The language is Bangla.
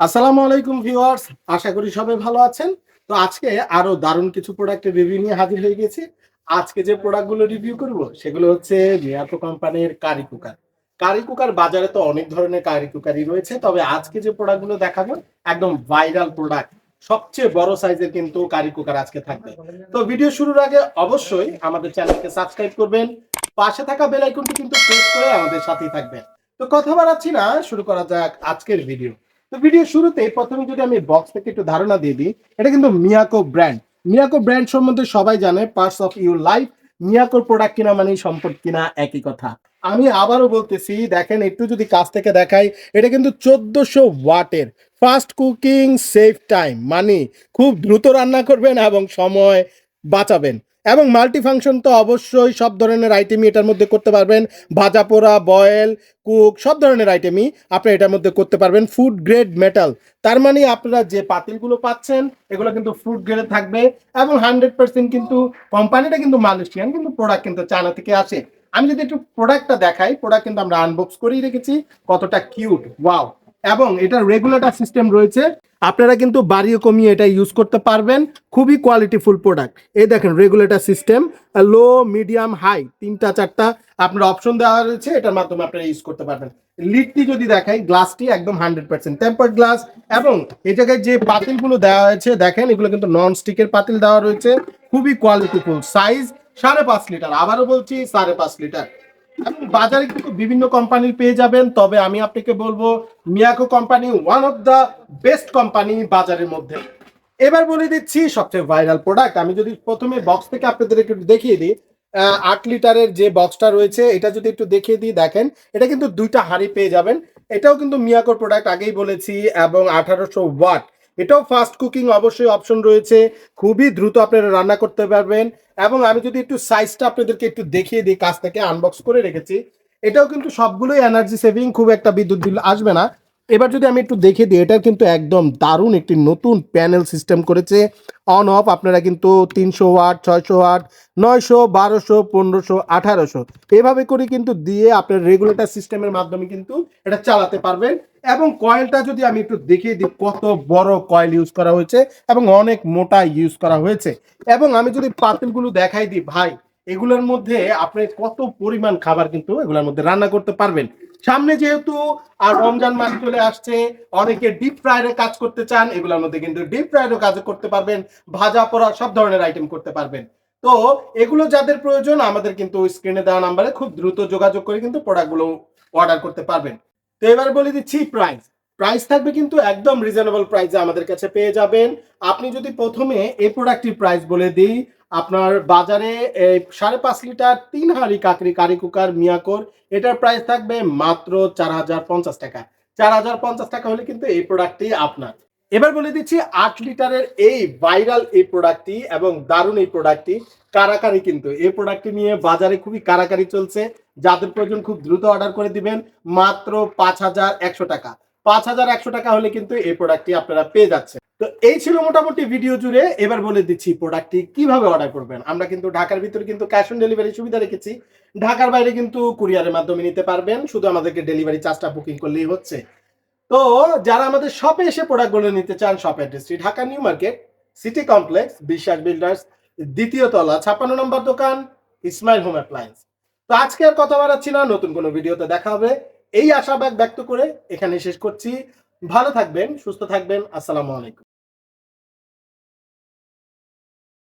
আসসালামু আলাইকুম ভিউয়ার্স, আশা করি সবাই ভালো আছেন। তো আজকে আরও দারুণ কিছু প্রোডাক্টের রিভিউ নিয়ে হাজির হয়ে গেছি। আজকে যে প্রোডাক্টগুলো রিভিউ করব, সেগুলো হচ্ছে মিয়াকো কোম্পানির কারি কুকার কারি কুকার বাজারে তো অনেক ধরনের কারি কুকারই রয়েছে, তবে আজকে যে প্রোডাক্টগুলো দেখাবো, একদম ভাইরাল প্রোডাক্ট সবচেয়ে বড় সাইজের কিন্তু কারি কুকার আজকে থাকবে। তো ভিডিও শুরুর আগে অবশ্যই আমাদের চ্যানেলকে সাবস্ক্রাইব করবেন, পাশে থাকা বেল আইকনটি কিন্তু প্রেস করে আমাদের সাথেই থাকবেন। তো কথা বাড়াচ্ছি না, শুরু করা যাক আজকের ভিডিও তো ভিডিও শুরুতে প্রথমে যদি আমি বক্স থেকে একটু ধারণা দিয়ে দিই, এটা কিন্তু মিয়াকো ব্র্যান্ড মিয়াকো ব্র্যান্ড সম্বন্ধে সবাই জানে পার্টস অফ ইউর লাইফ মিয়াকোর প্রোডাক্ট কিনা মানে সম্পদ কিনা একই কথা। আমি আবারও বলতেছি, দেখেন, একটু যদি কাছ থেকে দেখাই, এটা কিন্তু চোদ্দশো ওয়াটের। ফাস্ট কুকিং সেফ টাইম মানে খুব দ্রুত রান্না করবেন এবং সময় বাঁচাবেন। এবং মাল্টি ফাংশন তো অবশ্যই সব ধরনের আইটেমই এটার মধ্যে করতে পারবেন। ভাজা পোড়া বয়েল কুক সব ধরনের আইটেমই আপনি এটার মধ্যে করতে পারবেন। ফুড গ্রেড মেটাল তার মানে আপনারা যে পাতিলগুলো পাচ্ছেন, এগুলো কিন্তু ফুড গ্রেডে থাকবে এবং হান্ড্রেড পার্সেন্ট কিন্তু কোম্পানিটা কিন্তু মালয়েশিয়ান কিন্তু প্রোডাক্ট কিন্তু চায়না থেকে আসে। আমি যদি একটু প্রোডাক্টটা দেখাই প্রোডাক্ট কিন্তু আমরা আনবক্স করেই রেখেছি। কতটা কিউট ওয়াও এবং এটা রেগুলেটর সিস্টেম রয়েছে। আপনারা কিন্তু বাড়িয়ে কমিয়ে এটা ইউজ করতে পারবেন। খুবই কোয়ালিটিফুল প্রোডাক্ট এই দেখেন regulator system low medium high তিনটা, চারটা আপনার অপশন দেওয়া রয়েছে, এটার মাধ্যমে আপনারা ইউজ করতে পারবেন। লিডটি যদি দেখাই গ্লাসটি একদম হান্ড্রেড পার্সেন্ট টেম্পার্ড গ্লাস এবং এই জায়গায় যে পাতিলগুলো দেওয়া হয়েছে, দেখেন, এগুলো কিন্তু নন স্টিকের পাতিল দেওয়া রয়েছে। খুবই কোয়ালিটিফুল সাইজ সাড়ে পাঁচ লিটার। আবারও বলছি, সাড়ে পাঁচ লিটার। বাজারে কিন্তু বিভিন্ন কোম্পানির পেয়ে যাবেন। তবে আমি আপনাকে বলব, Miyako company one of the best company বাজারের মধ্যে। এবার বলে দিচ্ছি সবচেয়ে ভাইরাল প্রোডাক্ট আমি যদি প্রথমে বক্স থেকে আপনাদের একটু দেখিয়ে দিই আট লিটারের যে বক্সটা রয়েছে, এটা যদি একটু দেখিয়ে দিই, দেখেন, এটা কিন্তু দুইটা হাঁড়ি পেয়ে যাবেন। এটাও কিন্তু মিয়াকোর প্রোডাক্ট আগেই বলেছি, এবং আঠারোশো ওয়াট। এটাও ফাস্ট কুকিং অবশ্যই অপশন রয়েছে। খুবই দ্রুত আপনারা রান্না করতে পারবেন। এবং আমি যদি একটু সাইজটা আপনাদেরকে একটু দেখিয়ে দিই কাজ থেকে আনবক্স করে রেখেছি। এটাও কিন্তু সবগুলোই এনার্জি সেভিং খুব একটা বিদ্যুৎ বিল আসবে না। এবার যদি আমি একটু দেখে দিই, এটার কিন্তু একদম দারুণ একটি নতুন প্যানেল সিস্টেম করেছে। অন অফ আপনারা কিন্তু তিনশো ওয়াট, ছয়শো ওয়াট, নয়শো, বারোশো, পনেরোশো, আঠারোশো এভাবে করে কিন্তু দিয়ে আপনার রেগুলেটর সিস্টেমের মাধ্যমে কিন্তু এটা চালাতে পারবেন। এবং কয়েলটা যদি আমি একটু দেখিয়ে দিই, কত বড় কয়েল ইউজ করা হয়েছে এবং অনেক মোটা ইউজ করা হয়েছে। এবং আমি যদি পাতিলগুলো দেখাই দিই, ভাই, এগুলোর মধ্যে আপনি কত পরিমাণ খাবার কিন্তু এগুলোর মধ্যে রান্না করতে পারবেন। সামনে যেহেতু আর রমজান মাস চলে আসছে, অনেকে ডিপ ফ্রায়ের কাজ করতে চান, এগুলোর মধ্যে কিন্তু ডিপ ফ্রাইয়েরও কাজ করতে পারবেন, ভাজা, পোড়া সব ধরনের আইটেম করতে পারবেন। তো এগুলো যাদের প্রয়োজন, আমাদের কিন্তু স্ক্রিনে দেওয়া নাম্বারে খুব দ্রুত যোগাযোগ করে কিন্তু প্রোডাক্টগুলো অর্ডার করতে পারবেন। তো এবার বলে দিচ্ছি প্রাইস প্রাইস থাকবে কিন্তু একদম রিজনেবল প্রাইসে আমাদের কাছে পেয়ে যাবেন। আপনি যদি প্রথমে এই প্রোডাক্টটির প্রাইস বলে দিই, আপনার বাজারে সাড়ে পাঁচ লিটার তিন হাঁড়ি কাকরি কারি কুকার মিয়াকোর এটার প্রাইস থাকবে মাত্র চার হাজার পঞ্চাশ টাকা। চার হাজার পঞ্চাশ টাকা হলে কিন্তু এই প্রোডাক্টটি আপনার। এবার বলে দিচ্ছি, আট লিটারের এই ভাইরাল এই প্রোডাক্টটি এবং দারুণ এই প্রোডাক্টটি কারাকারি কিন্তু। এই প্রোডাক্টটি নিয়ে বাজারে খুবই কারাকারি চলছে। যাদের প্রয়োজন খুব দ্রুত অর্ডার করে দিবেন, মাত্র পাঁচ হাজার একশো টাকা। পাঁচ হাজার একশো টাকা হলে কিন্তু এই প্রোডাক্টটি আপনারা পেয়ে যাচ্ছে তো এই ছিল মোটামুটি ভিডিও জুড়ে। এবার বলে দিচ্ছি প্রোডাক্টটি কীভাবে অর্ডার করবেন। আমরা কিন্তু ঢাকার ভিতরে কিন্তু ক্যাশ অন ডেলিভারি সুবিধা রেখেছি। ঢাকার বাইরে কিন্তু কুরিয়ারের মাধ্যমে নিতে পারবেন। শুধু আমাদেরকে ডেলিভারি চার্জটা বুকিং করলেই হচ্ছে। তো যারা আমাদের শপে এসে প্রোডাক্টগুলো নিতে চান শপ অ্যাড্রেসটি Dhaka New Market City Complex Biswas Builders দ্বিতীয় তলা, ছাপ্পান্ন নম্বর দোকান ইসমাইল হোম অ্যাপ্লায়েন্স তো আজকে আর কথা বাড়াচ্ছি না। নতুন কোনো ভিডিওতে দেখা হবে। এই আশাবাদ ব্যক্ত করে এখানে শেষ করছি। ভালো থাকবেন সুস্থ থাকবেন। আসসালামু আলাইকুম।